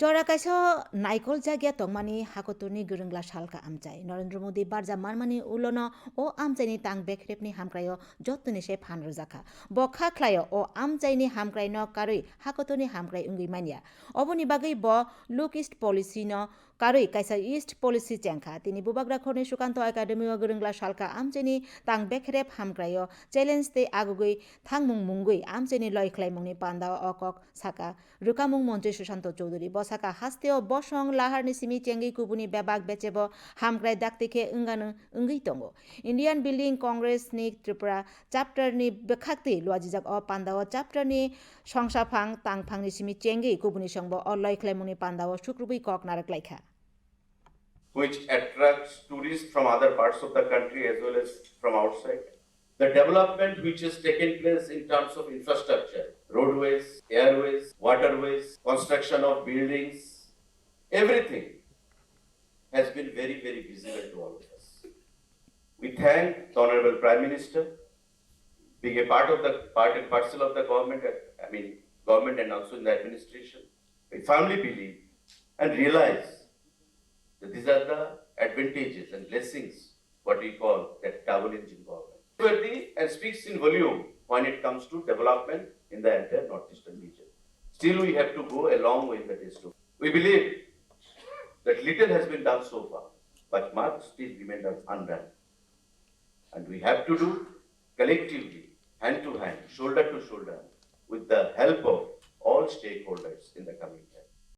জরা কাইস নাইকল জাগিয়া তংমানি হাকতুরনি গুরুংলা সালকা আমচাই। নরেন্দ্র মোদী বারজা মানমানি উলন ও আমচাইনি তাং বেখরেপনি হামক্রায় যত্নে সে ফান জাখা বখা খ্লায় ও আমচাইনি হামক্রাই ন কারুই হাকতুরনি হামক্রাই উঙ্গি মানিয়া। অবনি বাগৈ ব লুক ইস্ট পলিসি ন কারুই কাইসা ইস্ট পলিসি চেংখা তিনি বুবাগ্রা খরনি সুকান্ত একাডেমি ও গুরুংলা সালকা আমচাইনি তাং বেখরেপ হামক্রায় চ্যালেঞ্জ তে আগুগুই থাংমুং মুঙ্গুই আমচাইনি লয় খ্লাই মুংনি পান্দা অকক সাকা। রুকামুং মন্ত্রী Sushant Chowdhury saka hasteo bosong lahar ni simi chengi kubuni bebak bechebo hamkrai dakte khe unganu ungi tongo indian building congress ni tripura chapter ni bekhakti lwajijak o pandao chapter ni সংসাফাং তাংফাং ni simi chengi kubuni o oloi muni pandao shukrubi kok narak laikha which attracts tourists from other parts of the country as well as from outside The development which has taken place in terms of infrastructure, roadways, airways, waterways, construction of buildings, everything has been very, very visible to all of us. We thank the Honorable Prime Minister, being a part of the part and parcel of the government, I mean, government and also in the administration. We firmly believe and realize that these are the advantages and blessings, what we call that double engine and speaks in volume when it comes to development in the entire northeastern region. Still, we have to go a long way in the days to. We believe that little has been done so far, but much still remains undone. And we have to do collectively, hand to hand, shoulder to shoulder, with the help of all stakeholders in the coming.